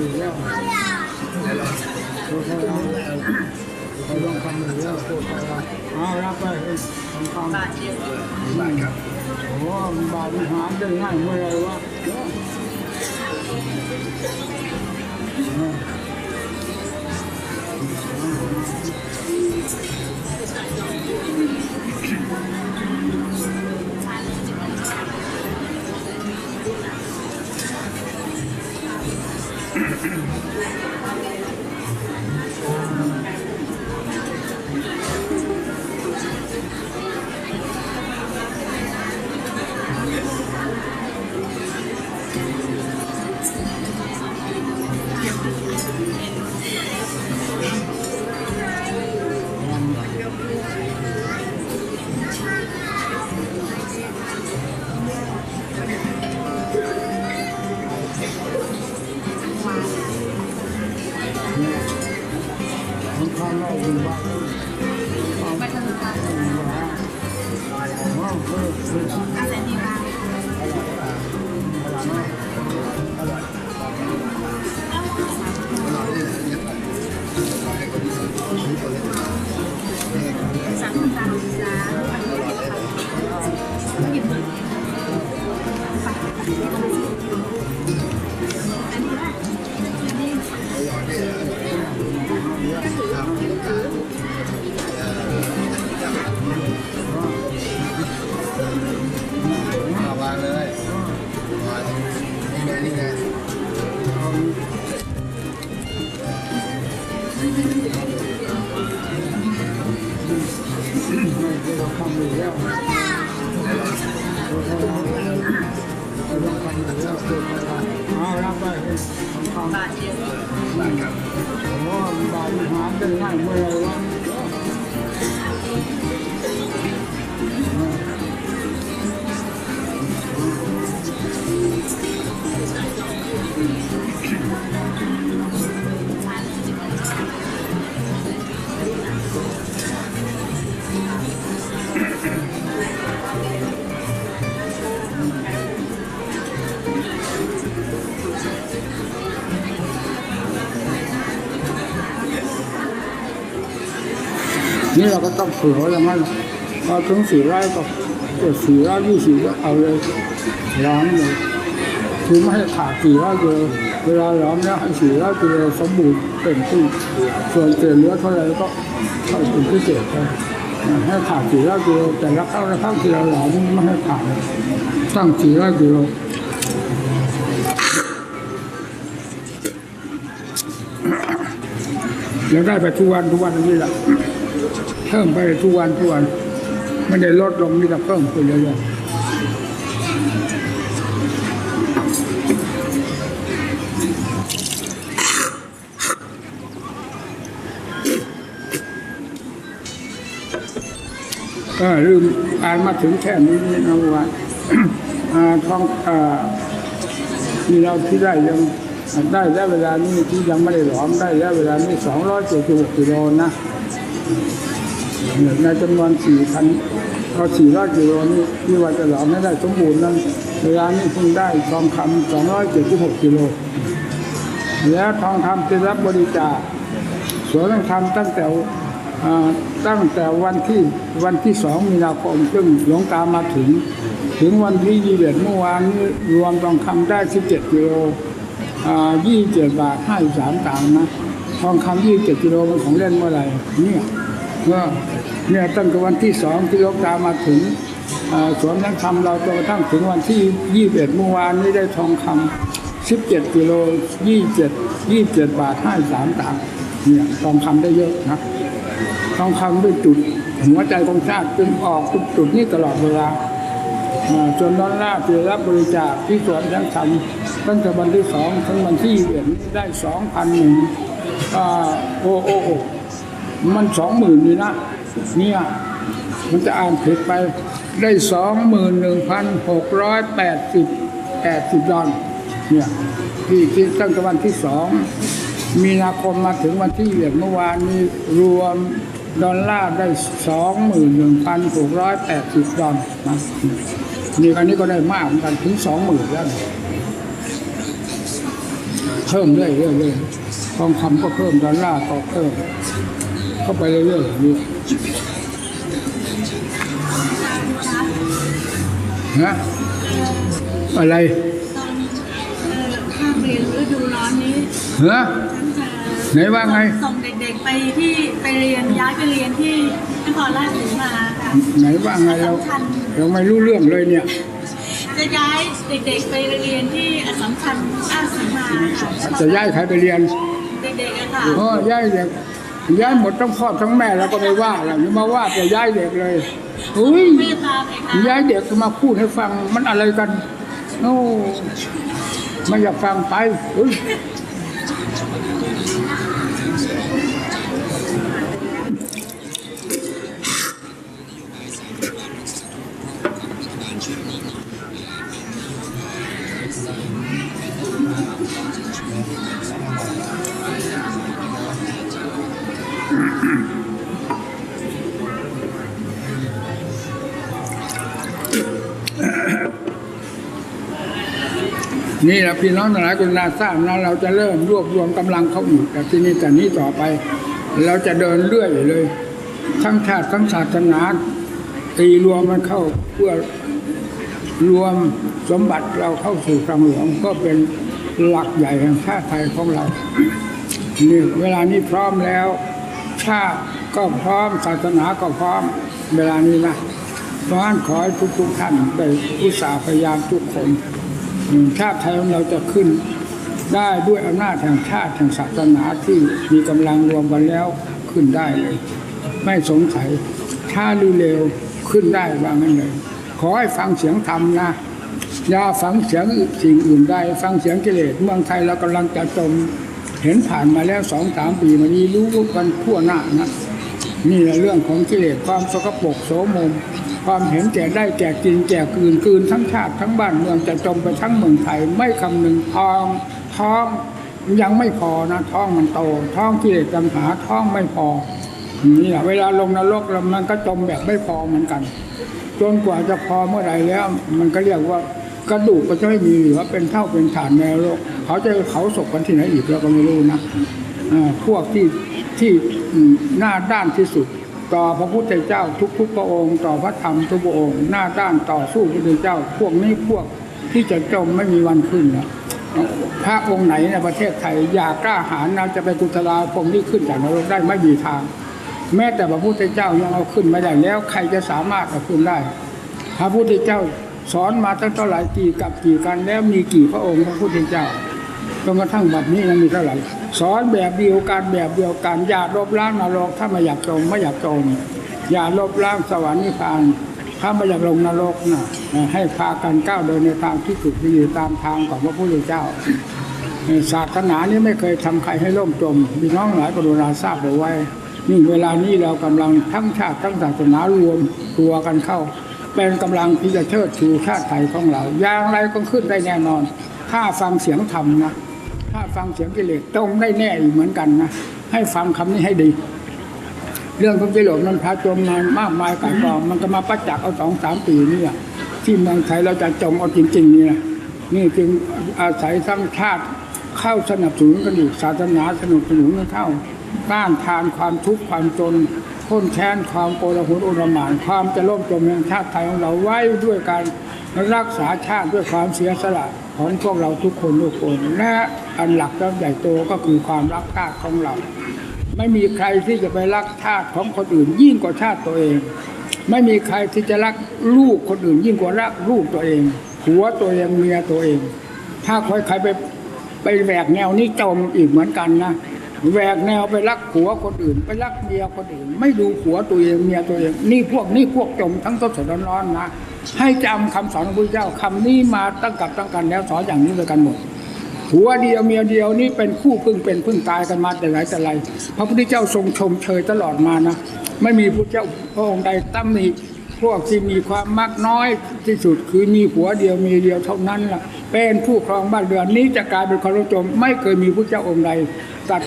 อยู่แล้วตัวเขาเขาลองทำอยู่แล้วตัวเขาเอารับไปทำคำบาทเดียวบาทครับโอ้บาทหาได้ง่ายเมื่อไรวะำคำ เราก็ต้องเผื่อไว้อย่างนั้นพอถึงสี่ร้อยก็เสี่ร้อยยี่สิบก็เอาเลยล้อมเลยคือไม่ให้ขาดสี่ร้อยกิโลเวลาล้อมแล้วให้สี่ร้อยกิโลสมบูรณ์เต็มที่ส่วนเศษเหลือเท่าไรก็เข้าถึงพิเศษไปให้ขาดสี่ร้อยกิโลแต่ละครั้งละครั้งที่เราล้อมไม่ให้ขาดตั้งสี่ร้อยกิโลแล้วได้ไปทุกวันทุกวันนี่แหละ เพิ่มไปทุกวันทุกวันไม่ได้ลดลงนี่แต่เพิ่มขึ้นเรื่อยๆก็ลืมอ่านมาถึงแค่นี้นะว่าอ่าท้องอ่าที่เราที่ได้ยังได้แล้วเวลานี้ที่ยังไม่ได้หลอมได้แล้วเวลานี้สองร้อยเจ็ดสิบหกกิโลนะ ในจำนวนสี่พันก็สี่ร้อยกิโลนี่ที่ว่าจะหลอมให้ได้สมบูรณ์นั้นเวลานี้เพิ่งได้ทองคำสองร้อยเจ็ดสิบหกกิโลแล้วทองคำจะรับบริจาคสวนทองคำตั้งแต่ตั้งแต่วันที่วันที่สองมีนาคมซึ่งหลวงตามาถึง ถึงวันที่ยี่สิบเอ็ดเมื่อวานนี้รวมทองคำได้สิบเจ็ดกิโลยี่สิบเจ็ดบาทห้าสิบสามตังค์นะทองคำยี่สิบเจ็ดกิโลมันของเล่นเมื่อไหร่เนี่ย ก็เนี่ยตั้งแต่วันที่สองที่ลวงตามาถึงเอ่อสวนนักธรรมเราจนกระทั่งถึงวันที่ยี่สิบเอ็ดเมื่อวานนี้ได้ทองคำสิบเจ็ดกิโลยี่เจ็ดยี่เจ็ดบาทห้าสามตังค์เนี่ยทองคำได้เยอะนะทองคำด้วยจุดหัวใจของชาติจึงออกจุดจุดนี้ตลอดเวลาจนดอลลาร์ที่รับบริจาคที่สวนนักธรรมตั้งแต่วันที่สองถึงวันที่ยี่สิบเอ็ดได้สองพันหนึ่งอ่าโอโอ้โอ้ มันสองหมื่นนี่นะเนี่ยมันจะอ่านผิดไปได้สองหมื่นหนึ่งพันหกร้อยแปดสิบแปดสิบดอลเนี่ยที่ที่ตั้งแต่วันที่สองมีนาคมมาถึงวันที่เอ็ดเมื่อวานนี้รวมดอลลาร์ได้สองหมื่นหนึ่งพันหกร้อยแปดสิบดอลนะนี่อันนี้ก็ได้มากเหมือนกันถึงสองหมื่นแล้วเพิ่มเรื่อยเรื่อยเรื่อยทองคำก็เพิ่มดอลลาร์ก็เพิ่ม เข้าไปเรื่อยๆอย่างนี้ฮะอะไรตอนเอ่อภาคเรียนฤดูร้อนนี้ฮะฉันจะไหนว่าไง ส่งเด็กๆไปที่ไปเรียนย้ายไปเรียนที่นครราชสีมาค่ะไหนว่าไงเราเราไม่รู้เรื่องเลยเนี่ย จะย้ายเด็กๆไปเรียนที่อัสสัมชัญราชสีมาค่ะจะย้ายใครไปเรียน เด็กๆอะค่ะเออย้ายเด็ก ย้ายหมดทั้งพ่อทั้งแม่แล้วก็ไม่ว่าแล้วนี่มาว่าจะย้ายเด็กเลยอุ้ยย้ายเด็กมาพูดให้ฟังมันอะไรกันโอ้ไม่อยากฟังไปอุ้ย นี่แหละพี่น้องทั้งหลายกุณาทราบนะเราจะเริ่มรวบรวมกำลังเขาอีกแต่ที่นี่แต่นี้ต่อไป เราจะเดินเรื่อยเลย ทั้งชาติทั้งศาสนาตีรวมมันเข้าเพื่อรวมสมบัติเราเข้าสู่ครังหลวงก็เป็นหลักใหญ่แห่งชาติไทยของเรานี่เวลานี้พร้อมแล้ว ชาติก็พร้อมศาสนาก็พร้อมเวลานี้นะเพราะฉะนั้นขอให้ทุกๆท่านได้อุตสาห์พยายามทุกคน ชาติไทยของเราจะขึ้นได้ด้วยอำนาจแห่งชาติแห่งศาสนาที่มีกำลังรวมกันแล้วขึ้นได้เลย ไม่สงสัยช้าหรือเร็วขึ้นได้ว่างั้นเลย ขอให้ฟังเสียงธรรมนะอย่าฟังเสียงสิ่งอื่นได้ฟังเสียงกิเลสเมืองไทยเรากำลังจะจมเห็นผ่านมาแล้วสองสามปีมานี้รู้กันทั่วหน้านะนี่แหละเรื่องของกิเลสความสกปรกโสมม ความเห็นแก่ได้แก่กินแก่กืนกืนทั้งชาติทั้งบ้านเมืองจะจมไปทั้งเมืองไทยไม่คำนึงทองท้องยังไม่พอนะท้องมันโต ท้องกิเลสตัณหาท้องไม่พอนี่แหละเวลาลงนรกแล้วมันก็จมแบบไม่พอเหมือนกัน จนกว่าจะพอเมื่อไหร่แล้ว มันก็เรียกว่ากระดูกก็จะไม่มีเหลือเป็นเท่าเป็นฐานในโลก เขาจะเขาศพกันที่ไหนอีกเราก็ไม่รู้นะพวกที่ที่หน้าด้านที่สุด ต่อพระพุทธเจ้าทุกๆพระองค์ ต่อพระธรรมทุกพระองค์ หน้าด้านต่อสู้พระพุทธเจ้า พวกนี้พวกที่จะจมไม่มีวันขึ้นนะพระองค์ไหนในประเทศไทยอยากกล้าหาญนะจะไปกุศลาพรมที่ขึ้นจากนรกได้ไม่มีทาง แม้แต่พระพุทธเจ้ายังเอาขึ้นไม่ได้แล้วใครจะสามารถเอาขึ้นได้ พระพุทธเจ้าสอนมาตั้งเท่าไหร่กี่กับกี่กันแล้วมีกี่พระองค์พระพุทธเจ้า จนกระทั่งบัดนี้ยังมีเท่าไหร่สอนแบบเดียวกันแบบเดียวกันอย่าลบล้างนรกถ้าไม่อยากจมไม่อยากจมอย่าลบล้างสวรรค์นิพพานถ้าไม่อยากลงนรกนะให้พากันก้าวเดินในทางที่ถูกที่อยู่ตามทางของพระพุทธเจ้าศาสนานี้ไม่เคยทำใครให้ล่มจมพี่น้องหลายกรุณาทราบเอาไว้นี่เวลานี้เรากำลังทั้งชาติทั้งศาสนารวมตัวกันเข้า เป็นกำลังที่จะเชิดชูชาติไทยของเรา อย่างไรก็ขึ้นได้แน่นอน ถ้าฟังเสียงธรรมนะ ถ้าฟังเสียงกิเลสตรงได้แน่อีกเหมือนกันนะให้ฟังคำนี้ให้ดี เรื่องของกิเลสมันพาจมมามากมายกายกองมันก็มาประจักษ์เอาสองสามปีนี่อะที่เมืองไทยเราจะจมเอาจริงๆนี่นะนี่จึงอาศัยทั้งชาติเข้าสนับสนุนกันอีกศาสนาสนับสนุนกันเข้าต้านทานความทุกข์ความจนพ้นแค้นความโกลาหลอุรมานความจะล่มจมแห่งชาติไทยของเราไว้ด้วยการรักษาชาติด้วยความเสียสละ ของพวกเราทุกคนทุกคนและอันหลักและใหญ่โตก็คือความรักชาติของเรา ไม่มีใครที่จะไปรักชาติของคนอื่น ยิ่งกว่าชาติตัวเอง ไม่มีใครที่จะรักลูกคนอื่น ยิ่งกว่ารักลูกตัวเองผัวตัวเองเมียตัวเอง ถ้าใครใครไปไปแหวกแนวนี้จมอีกเหมือนกันนะแหวกแนวไปรักผัวคนอื่น ไปรักเมียคนอื่น ไม่ดูผัวตัวเองเมียตัวเอง นี่พวกนี่พวกจมทั้งสดร้อนๆนะ ให้จำคำสอนของพระเจ้าคำนี้มาตั้งกับตั้งกันแล้วสอนอย่างนี้ด้วยกันหมดผัวเดียวเมียเดียวนี่เป็นคู่พึ่งเป็นพึ่งตายกันมาแต่ไหนแต่ไรพระพุทธเจ้าทรงชมเชยตลอดมานะไม่มีพระเจ้าพระองค์ใดตั้มหนีพวกที่มีความมักน้อยที่สุดคือมีผัวเดียวเมียเดียวเท่านั้นล่ะ เป็นผู้ครองบ้านเรือนนี้จะกลายเป็นคนรจมไม่เคยมีพระเจ้าองค์ใดตัด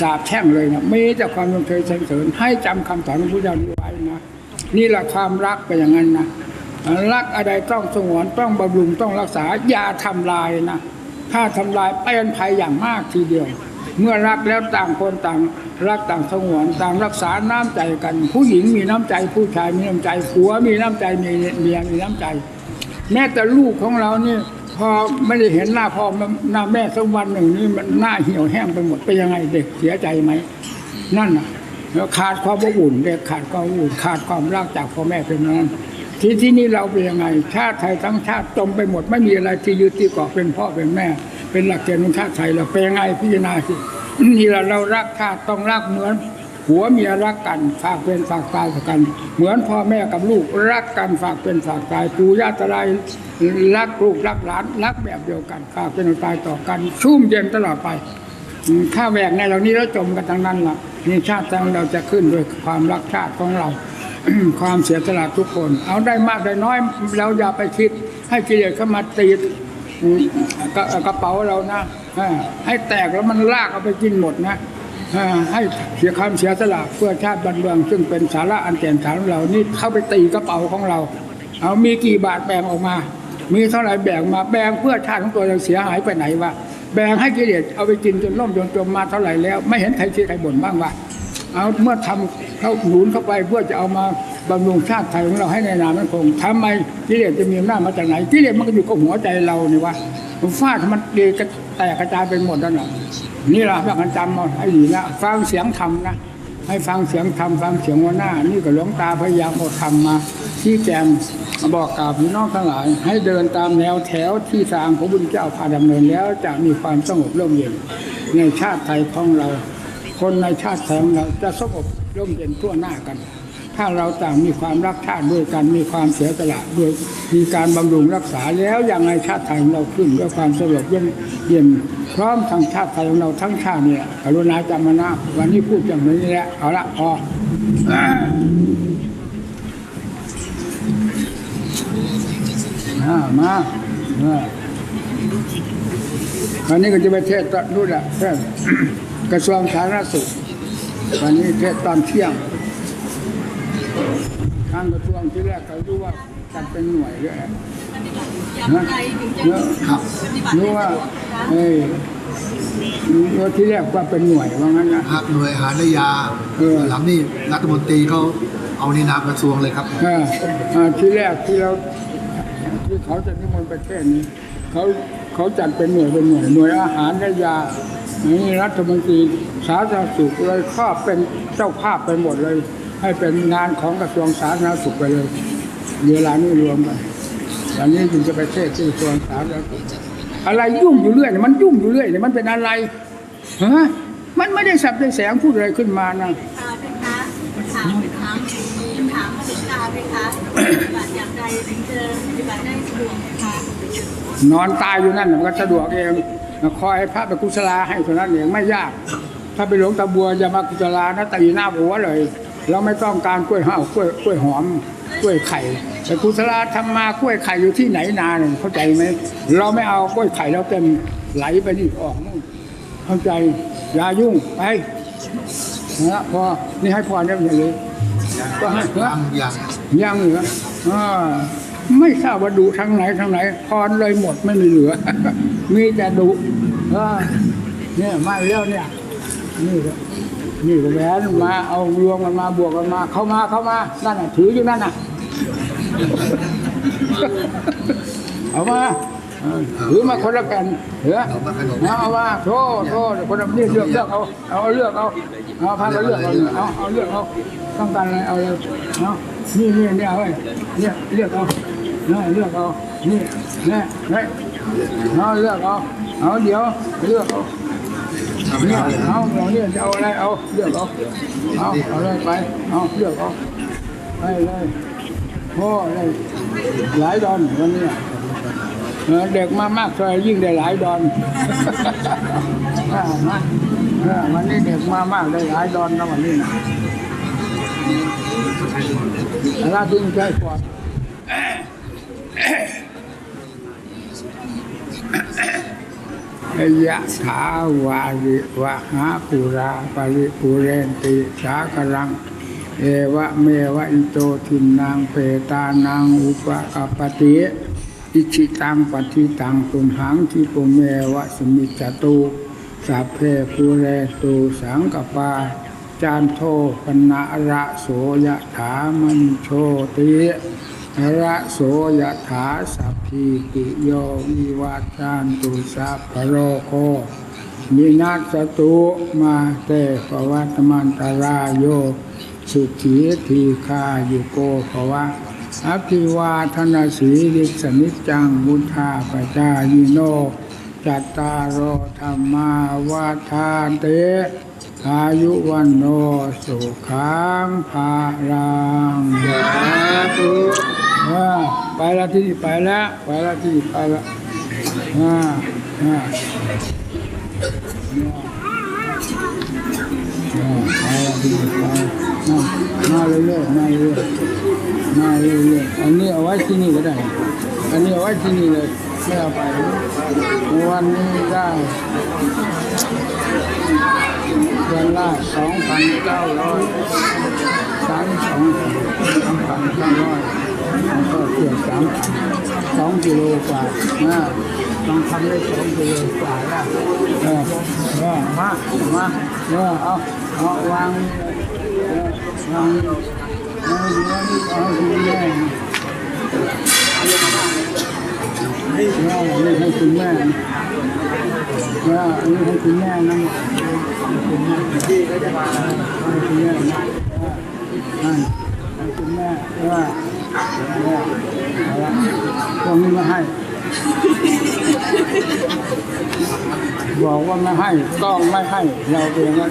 สาบแช่งเลยนะมีแต่ความชมเชยสรรเสริญให้จำคำสอนของพระเจ้านี้ไว้นะ นี่แหละความรักเป็นอย่างนั้นนะรักอะไรต้องสงวนต้องบำรุงต้องรักษาอย่าทำลายนะถ้าทำลายเป็นภัยอย่างมากทีเดียว เมื่อรักแล้วต่างคนต่างรักต่างสงวนต่างรักษาน้ำใจกัน ผู้หญิงมีน้ำใจผู้ชายมีน้ำใจผัวมีน้ำใจมีเมียมีน้ำใจ แม้แต่ลูกของเรานี่พอไม่ได้เห็นหน้าพ่อหน้าแม่สักวันหนึ่งนี่มันหน้าเหี่ยวแห้งไปหมดเป็นยังไงเด็กเสียใจไหมนั่นน่ะ ขาดความอบอุ่นเด็กขาดความอบอุ่นขาดความรักจากพ่อแม่เป็นอย่างนั้นที่ที่นี่เราเป็นยังไง ชาติไทยทั้งชาติจมไปหมดไม่มีอะไรที่ยึดที่เกาะเป็นพ่อเป็นแม่ เป็นหลักเกณฑ์ของชาติไทยเราเป็นยังไงพิจารณาสินี่เราเรารักชาติต้องรักเหมือนผัวเมียรักกันฝากเป็นฝากตายกัน เหมือนพ่อแม่กับลูกรักกันฝากเป็นฝากตายปู่ย่าตายายรักลูกรักหลานรักแบบเดียวกันฝากเป็นตายต่อกันชุ่มเย็นตลอดไป อืมถ้าแหวกในเหล่านี้แล้วจมกันทั้งนั้นล่ะนี่ชาติของเราจะขึ้นด้วยความรักชาติของเรา ความเสียสละทุกคน เอาได้มากได้น้อย เราอย่าไปคิด ให้กิเลสเข้ามาตีกระกระเป๋าเรานะให้แตกแล้วมันลากเอาไปกินหมดนะให้เสียคำเสียสละเพื่อชาติบ้านเมือง ซึ่งเป็นสาระอันแก่นสารเรานี่เข้าไปตีกระเป๋าของเรา เอามีกี่บาทแบ่งออกมา มีเท่าไหร่แบ่งมาแบ่งเพื่อชาติของตัวเราเสียหายไปไหนวะ แบ่งให้กิเลสเอาไปกินจนล่มจนจมมาเท่าไหร่แล้ว ไม่เห็นใครเสียใครบ่นบ้างวะเอาเมื่อทำเข้าหนุนเข้าไปเพื่อจะเอามาบำรุงชาติไทยของเราให้ในนามมันคงทำไมกิเลสจะมีอำนาจมาจากไหนกิเลสมันก็อยู่กับหัวใจเรานี่วะมันฟาดมันดีกระแตกกระจายไปหมดแล้วน่ะนี่แหละพากันจำเอาให้ดีนะฟังเสียงธรรมนะให้ฟังเสียงธรรมฟังเสียงหัวหน้า นี่ก็หลวงตาพยายามเอาธรรมมาที่แจงม บอกกล่าวพี่น้องทั้งหลาย ให้เดินตามแนวแถวที่ทางพระบุญเจ้าพาดำเนินแล้วจะมีความสงบร่มเย็นในชาติไทยของเรา คนในชาติไทยของเราจะสงบร่มเย็นทั่วหน้ากัน ถ้าเราต่างมีความรักชาติด้วยกันมีความเสียสละด้วยมีการบำรุงรักษาแล้วอย่างไรชาติไทยของเราขึ้นด้วยความสงบเย็นเย็นพร้อมทั้งชาติไทยของเราทั้งชาติเนี่ยกรุณาจำมานะวันนี้พูดอย่างนี้แหละเอาละพอ อ่ามาอ่าวันนี้ก็จะไปเทศน์ตอนนู่นแหละเทศน์กระทรวงสาธารณสุขวันนี้เทศน์ตอนเที่ยงทางกระทรวงที่แรกเขารู้ว่าจัดเป็นหน่วยด้วยนะเนอะรู้ว่าเอ้ยว่าที่แรกว่าเป็นหน่วยว่างั้นนะหักหน่วยหารยาเออหลังนี่รัฐมนตรีเขาเอาในนามกระทรวงเลยครับออเออที่แรกที่เรา ที่เขาจะนิมนต์ประเทศนี้เขาเขาจัดเป็นหน่วยเป็นหน่วยหน่วยอาหารและยานี่รัฐมนตรีสาธารณสุขเลยครอบเป็นเจ้าภาพไปหมดเลย ให้เป็นงานของกระทรวงสาธารณสุขไปเลยเวลานี้รวมกันอันนี้จึงจะไปเทศที่กระทรวงสาธารณสุขอะไรยุ่งอยู่เรื่อยมันยุ่งอยู่เรื่อยมันเป็นอะไรฮะมันไม่ได้สับได้แสงพูดอะไรขึ้นมานะค่ะเป็นคะถามถามถามพระเดชตาเป็นคะปฏิบัติอย่างใดถึงจะปฏิบัติได้สะดวกไหมคะ นอนตายอยู่นั่นน่ะมันก็สะดวกเองคอยให้พระไปกุศลาให้เท่านั้นเองไม่ยาก ถ้าไปหลวงตาบัวจะมากุศลานะตีหน้าหัวเลย เราไม่ต้องการกล้วยห้าวกล้วยกล้วยหอมกล้วยไข่แต่กุศลาทำมากล้วยไข่อยู่ที่ไหนนานเข้าใจไหมเราไม่เอากล้วยไข่เราเต็มไหลไปนี่ออกนู่นเข้าใจอย่ายุ่งไปนะพอนี่ให้พรได้ไหมเลยก็ให้เถอะยังยังยังเหลืออ่า ไม่ทราบว่าดุทางไหนทางไหนพรเลยหมดไม่มีเหลือ มีแต่ดุเนี่ยมาแล้วเนี่ย นี่ก็นี่ก็แหวนมาเอารวมกันมาบวกกันมา เข้ามาเข้ามานั่นน่ะถืออยู่นั่นน่ะเอามาเออถือมาคนละแผ่นเหรอเอามาขนมเอามาโทษโทษคนละนี่เลือกเลือกเอาเอาเลือกเอาเอาพาเราเลือกเอาเอาเอาเลือกเอาต้องการอะไรเอาเลยเอานี่นี่นี่เอาไว้เนี่ยเลือกเอา นี่เลือกเอา นี่นี่นี่เอาเลือกเอา เอาเดี๋ยวเลือกเอาเนี่ยเอาเอาเนี่ยจะเอาอะไรเอาเลือกเอา เอาเอาเลยไป เอาเลือกเอาไปเลยโอ้เลยหลายดอนวันนี้เด็กมามากซอยยิ่งได้หลายดอนอ่ามาวันนี้เด็กมามากได้หลายดอนนะวันนี้นะราดึงใจกว่า ยะถาวาริวะหาปุราปริปุเรนติสากรัง เอวะเมวะอิโตทินนางเปตานางอุปกปปติอิชิตังปฏิตังตุมหังทิปุเมวะสมิจตุสัพเพภูเรตุสังกปา จานโทปนะระโสยะถามณิโชติ ระโสยถาสัพพิติโยวิวัจจันตุสัพพโรโคมินัสตุมาเตปวัตมันตรายโย สุขีทีคายุโกภวะอภิวาทนาสีริสนิจจังบุธาปจายิโน จัตตารโอธรรมาวาทานเต อายุวันโนสุขังภาลังสาธุ ไปแล้วที่นี่ไปแล้ว ไปแล้วที่นี่ไปแล้วอ่าอ่าอ่าไปแล้วที่นี่ไปอ่ามาเรื่อยๆมาเรื่อยๆมาเรื่อยๆอันนี้เอาไว้ที่นี่ก็ได้ อันนี้เอาไว้ที่นี่เลยไม่เอาไปวันนี้ได้เดือนละสองพันเก้าร้อยสามสองสามพันเก้าร้อย ก็เกือบสามพันสองกิโลกว่านะต้องทำได้สองกิโลกว่าล้วเออเออมามาเออเอาเอาวางนี่เลยเออวางนี่เอาดีนะนี่เอาดีแน่เอานี่ให้คุณแม่เอาอันนี้ให้คุณแม่นะให้คุณแม่ที่ก็จะมาให้คุณแม่นะอ่าให้คุณแม่ว่าว่า เอาเงิไม่ให้ บอกว่าไม่ให้ก็ไม่ให้ เราเองก็